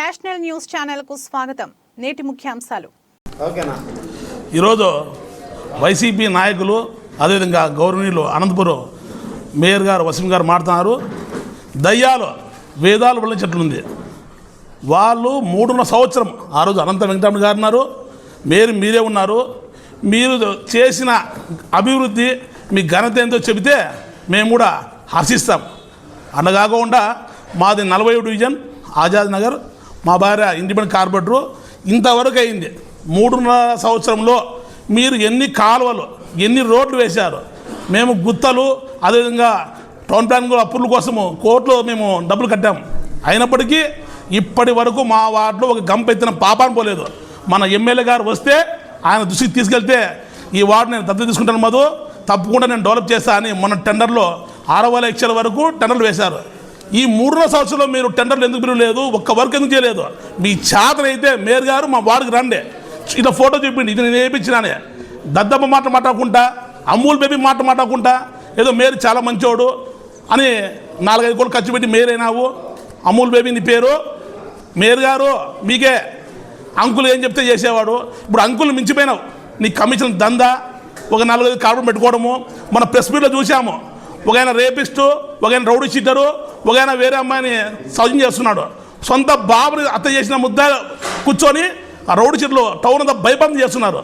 National news ఛానల్కు స్వాగతం. నేటి ముఖ్యాంశాలు. ఓకేనా? ఈరోజు వైసీపీ నాయకులు అదేవిధంగా గౌరవనీయులు అనంతపురం మేయర్ గారు వసీం గారు మాడుతున్నారు దయ్యాలు వేదాలు వల్లించట్లుంది వాళ్ళు మూడున్నర సంవత్సరం ఆ రోజు అనంత వెంకటరమణ గారు ఉన్నారు. మేయర్ మీరే ఉన్నారు. మీరు చేసిన అభివృద్ధి మీ ఘనత ఏందో చెబితే మేము కూడా హర్షిస్తాం. అలా కాకుండా మాది నలభై డివిజన్ ఆజాద్ నగర్ మా భార్య ఇండిపెండెంట్ కార్పొరేటరు ఇంతవరకు అయింది. మూడున్నర సంవత్సరంలో మీరు ఎన్ని కాలువలు ఎన్ని రోడ్లు వేశారు? మేము గుత్తలు అదేవిధంగా టౌన్ ప్లాన్ అప్పుల కోసము కోర్టులో మేము డబ్బులు కట్టాము అయినప్పటికీ ఇప్పటి వరకు మా వార్డులో ఒక గంపెత్తిన పాపాన్ని పోలేదు. మన ఎమ్మెల్యే గారు వస్తే ఆయన దృష్టికి తీసుకెళ్తే ఈ వార్డు నేను దత్తత తీసుకుంటాను మధు తప్పకుండా నేను డెవలప్ చేస్తా అని మొన్న టెండర్లో అరవై లక్షల వరకు టెండర్లు వేశారు. ఈ మూడున్నర సంవత్సరంలో మీరు టెండర్లు ఎందుకు పిలవలేదు? ఒక్క వర్క్ ఎందుకు చేయలేదు? మీ చేతనైతే మేయర్ గారు మా వార్డుకి రండి. ఇట్లా ఫోటో చూపిండి ఇది నేను వేయించినానే. దద్దమ్మ మాట మాట్లాడుకుంటా అమూల్ బేబీ మాట మాట్లాడుకుంటా ఏదో మేరు చాలా మంచోడు అని నాలుగైదు కోట్లు ఖర్చు పెట్టి మేరైనావు అమూల్ బేబీ నీ పేరు. మేరు గారు మీకే. అంకుల్ ఏం చెప్తే చేసేవాడు. ఇప్పుడు అంకుల్ మించిపోయినావు. నీ కమిషన్ దందా. ఒక నలుగురు కార్బన్ పెట్టుకోవడము. మన ప్రెస్ మీట్లో చూసాము ఒక ఆయన రేపిస్టు ఒక ఆయన రౌడీ షీటరు ఒక ఆయన వేరే అమ్మాయిని సౌజన్ చేస్తున్నాడు. సొంత బాబుని అత్త చేసిన ముద్ద కూర్చొని ఆ రౌడీ చీట్లు టౌన్ అంతా భయపందం చేస్తున్నారు.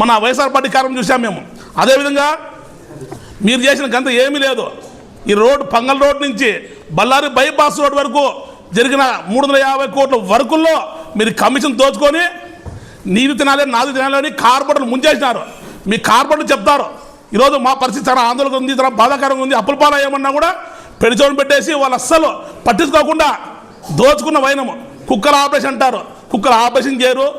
మన వైఎస్ఆర్ పార్టీ కార్యం చూసాం మేము. అదేవిధంగా మీరు చేసిన గంత ఏమీ లేదు. ఈ రోడ్డు పంగల్ రోడ్ నుంచి బళ్ళారి బైపాస్ రోడ్ వరకు జరిగిన మూడు వందల యాభై కోట్ల వరకుల్లో మీరు కమిషన్ దోచుకొని నీరు తినాలి నాది తినాలి అని కార్పొరేటర్లు ముంచేసినారు. మీ కార్పొరేటర్లు చెప్తారు. ఈరోజు మా పరిస్థితి చాలా ఆందోళన ఉంది చాలా బాధాకరంగా ఉంది. అప్పుల పాలయ్యమన్నా కూడా పెడిచోని పెట్టేసి వాళ్ళు అస్సలు పట్టించుకోకుండా దోచుకున్న వైనము కుక్కల ఆపరేషన్ అంటారు. కుక్కల ఆపరేషన్ చేయరు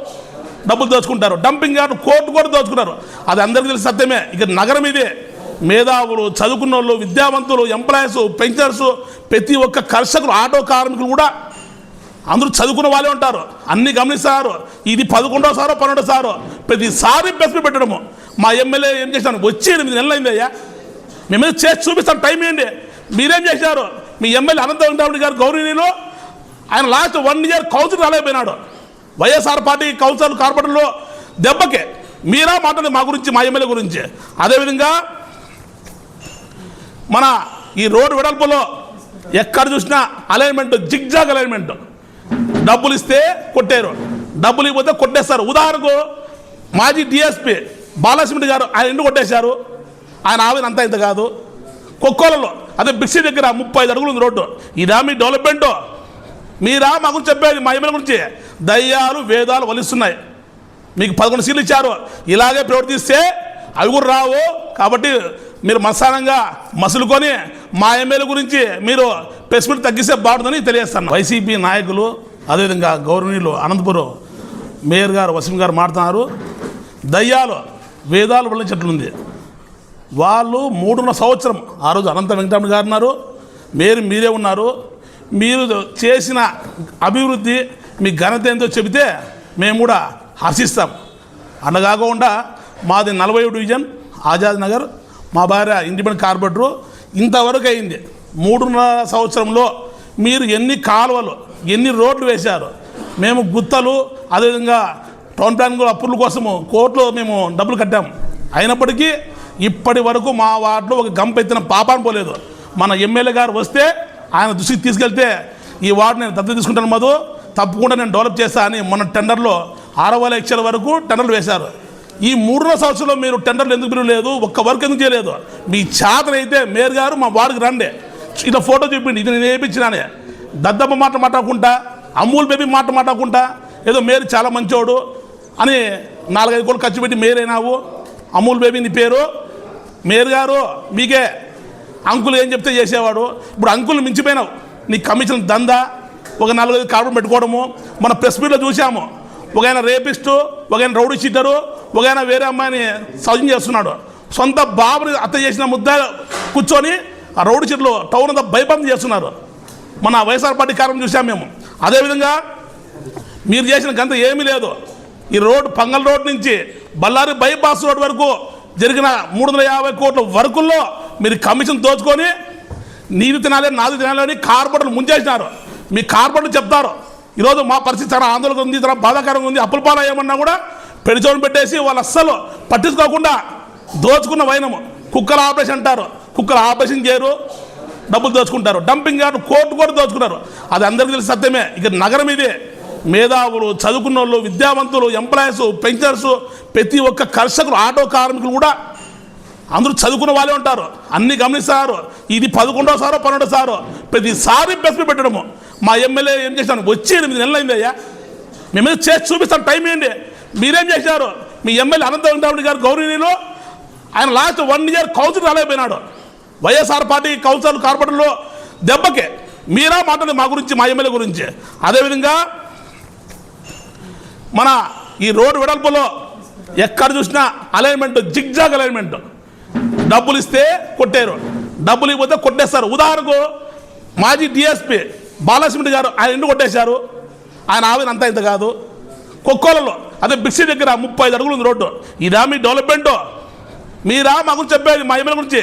డబ్బులు దోచుకుంటారు. డంపింగ్ యార్డ్ కోర్టు కూడా దోచుకున్నారు. అది అందరికీ తెలిసి సత్యమే. ఇక నగరం ఇదే. మేధావులు చదువుకున్న వాళ్ళు విద్యావంతులు ఎంప్లాయీస్ పెన్షనర్స్ ప్రతి ఒక్క కర్షకులు ఆటో కార్మికులు కూడా అందరూ చదువుకున్న వాళ్ళే ఉంటారు. అన్ని గమనిస్తారు. ఇది పదకొండోసారో పన్నెండోసారో పన్నెండో ప్రతిసారి బెస్ట్ పెట్టడము. మా ఎమ్మెల్యే ఏం చేశాను? వచ్చి ఎనిమిది నెలలు అయింది అయ్యా. మేము చేసి చూపిస్తాం టైం ఏంటి మీరేం చేశారు? మీ ఎమ్మెల్యే అనంత వెంకటరామరెడ్డి గారు గౌరవనీయులు ఆయన లాస్ట్ వన్ ఇయర్ కౌన్సిల్ రాలేకపోయినాడు. వైఎస్ఆర్ పార్టీ కౌన్సిల్ కార్పొరేటర్లో దెబ్బకే. మీరా మాట్లాడి మా గురించి మా ఎమ్మెల్యే గురించి. అదేవిధంగా మన ఈ రోడ్డు వెడల్పులో ఎక్కడ చూసినా అలైన్మెంట్ జిగ్జాగ్ అలైన్మెంట్ డబ్బులు ఇస్తే కొట్టారు. డబ్బులు ఇవ్వకపోతే కొట్టేస్తారు. ఉదాహరణకు మాజీ డిఎస్పీ బాలసింహి గారు ఆయన ఇంటి కొట్టేశారు? ఆయన ఆవిడ అంతా ఇంత కాదు. కొక్కోలలో అదే బిక్సీ దగ్గర ముప్పై ఐదు అడుగులు ఉంది రోడ్డు. ఇదా మీ డెవలప్మెంటో? మీరా మా గురించి చెప్పేది మా ఎమ్మెల్యే గురించి? దయ్యాలు వేదాలు వలిస్తున్నాయి. మీకు పదకొండు సీట్లు ఇచ్చారు. ఇలాగే ప్రవర్తిస్తే అవి కూడా రావు. కాబట్టి మీరు మసానంగా మసులుకొని మా ఎమ్మెల్యే గురించి మీరు ప్రెస్ మీట్ తగ్గిస్తే బాగుంటుందని తెలియజేస్తాను. వైసీపీ నాయకులు అదేవిధంగా గౌరవనీయులు అనంతపురం మేయర్ గారు వసీం గారు మాట్లాడుతున్నారు. దయ్యాలు వేదాలు వల్లించట్లుంది వాళ్ళు మూడున్నర సంవత్సరం ఆ రోజు అనంత వెంకటరమణ గారు ఉన్నారు మీరు మీరే ఉన్నారు మీరు చేసిన అభివృద్ధి మీ ఘనత ఏందో చెబితే మేము కూడా హర్షిస్తాం. అలా కాకుండా మాది నలభై డివిజన్ ఆజాద్ నగర్ మా భార్య ఇండిపెండెంట్ కార్పొరేటరు ఇంతవరకు అయింది. మూడున్నర సంవత్సరంలో మీరు ఎన్ని కాలువలు ఎన్ని రోడ్లు వేశారు మేము గుత్తలు అదేవిధంగా టౌన్ ప్లాన్ కూడా అప్పుల కోసము కోర్టులో మేము డబ్బులు కట్టాము అయినప్పటికీ ఇప్పటి వరకు మా వార్డులో ఒక గంప ఎత్తిన పాపాన్ని పోలేదు. మన ఎమ్మెల్యే గారు వస్తే ఆయన దృష్టికి తీసుకెళ్తే ఈ వార్డు నేను దత్తత తీసుకుంటాను మధు తప్పకుండా నేను డెవలప్ చేస్తా అని మొన్న టెండర్లో అరవై లక్షల వరకు టెండర్లు వేశారు. ఈ మూడున్నర సంవత్సరంలో మీరు టెండర్లు ఎందుకు పిలవలేదు? ఒక్క వర్క్ ఎందుకు చేయలేదు? మీ చేతనైతే మేయర్ గారు మా వార్డుకి రండి. ఇట్లా ఫోటో చూపిండి ఇది నేను వేయించినానే. దద్దమ్మ మాట మాట్లాడుకుంటా అమూల్ బేబీ మాట మాట్లాడుకుంటా. ఏదో మేరు చాలా మంచోడు అని నాలుగైదు కోట్లు ఖర్చు పెట్టి మేరైనావు అమూల్ బేబీ నీ పేరు. మేరు గారు మీకే అంకుల్ ఏం చెప్తే చేసేవాడు. ఇప్పుడు అంకుల్ మించిపోయినావు. నీ కమిషన్ దందా. ఒక నలుగురు కార్బన్ పెట్టుకోవడము. మన ప్రెస్ మీట్లో చూసాము ఒక ఆయన రేపిస్టు ఒక ఆయన రౌడీ షీటరు ఒక ఆయన వేరే అమ్మాయిని సజం చేస్తున్నాడు. సొంత బాబుని అత్త చేసిన ముద్ద కూర్చొని ఆ రౌడీ షీట్లు టౌన్ అంతా భయపందం చేస్తున్నారు. మన వైఎస్ఆర్ పార్టీ కార్యం చూసాం మేము. అదేవిధంగా మీరు చేసిన గంత ఏమీ లేదు. ఈ రోడ్డు పంగల్ రోడ్ నుంచి బళ్ళారి బైపాస్ రోడ్ వరకు జరిగిన మూడు వందల యాభై కోట్ల వరకుల్లో మీరు కమిషన్ దోచుకొని నీరు తినాలి నాది తినాలి అని కార్పొరేటర్లు ముంచేసినారు. మీ కార్పొరేటర్లు చెప్తారు ఈరోజు మా పరిస్థితి చాలా ఆందోళన ఉంది చాలా బాధాకరంగా ఉంది అప్పుల పాలు ఏమన్నా కూడా పెడిచోని పెట్టేసి వాళ్ళు అస్సలు పట్టించుకోకుండా దోచుకున్న వైనము. కుక్కల ఆపరేషన్ అంటారు కుక్కల ఆపరేషన్ చేయరు డబ్బులు దోచుకుంటారు. డంపింగ్ యార్డ్ కోర్టు కూడా దోచుకున్నారు. అది అందరికీ తెలిసి సత్యమే. ఇక నగరం ఇదే. మేధావులు చదువుకున్న వాళ్ళు విద్యావంతులు ఎంప్లాయీస్ పెన్షనర్స్ ప్రతి ఒక్క కర్షకులు ఆటో కార్మికులు కూడా అందరూ చదువుకున్న వాళ్ళే ఉంటారు. అన్ని గమనిస్తారు. ఇది పదకొండో సారో పన్నెండో సారో. ప్రతిసారి ప్రెస్ పెట్టడము. మా ఎమ్మెల్యే ఏం చేశాను వచ్చి ఎనిమిది నెలలు అయిందయ్యా మేము చేసి చూపిస్తాను టైం ఏంటి మీరేం చేశారు? మీ ఎమ్మెల్యే అనంత వెంకటరెడ్డి గారు గౌరవనీయులు ఆయన లాస్ట్ వన్ ఇయర్ కౌన్సిల్ రాలేకపోయినాడు. వైఎస్ఆర్ పార్టీ కౌన్సిల్ కార్పొరేటర్లో దెబ్బకే. మీరా మాట్లాడదు మా గురించి మా ఎమ్మెల్యే గురించి. అదేవిధంగా మన ఈ రోడ్డు వెడల్పులో ఎక్కడ చూసినా అలైన్మెంట్ జిగ్జాగ్ అలైన్మెంట్ డబ్బులు ఇస్తే కొట్టారు. డబ్బులు ఇవ్వకపోతే కొట్టేస్తారు. ఉదాహరణకు మాజీ డిఎస్పి బాలసిమిటి గారు ఆయన ఇంటి కొట్టేశారు? ఆయన ఆవిడ అంతా ఇంత కాదు. కొక్కోలలో అదే బిక్సీ దగ్గర ముప్పై ఐదు అడుగులు ఉంది రోడ్డు. ఇదా మీ డెవలప్మెంట్ మీరా మా గురించి చెప్పేది మా ఎమ్మెల్యే గురించి?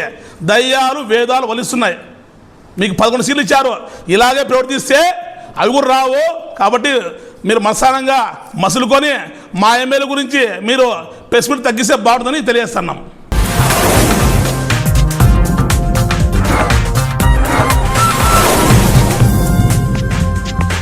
దయ్యాలు వేదాలు వలిస్తున్నాయి. మీకు పదకొండు సీట్లు ఇచ్చారు. ఇలాగే ప్రవర్తిస్తే అవి కూడా రావు కాబట్టి మీరు మసానంగా మసులుకొని మా ఎమ్మెల్యే గురించి మీరు ప్రెస్ మీట్ తగ్గిస్తే బాగుంటుందని తెలియజేస్తున్నాం.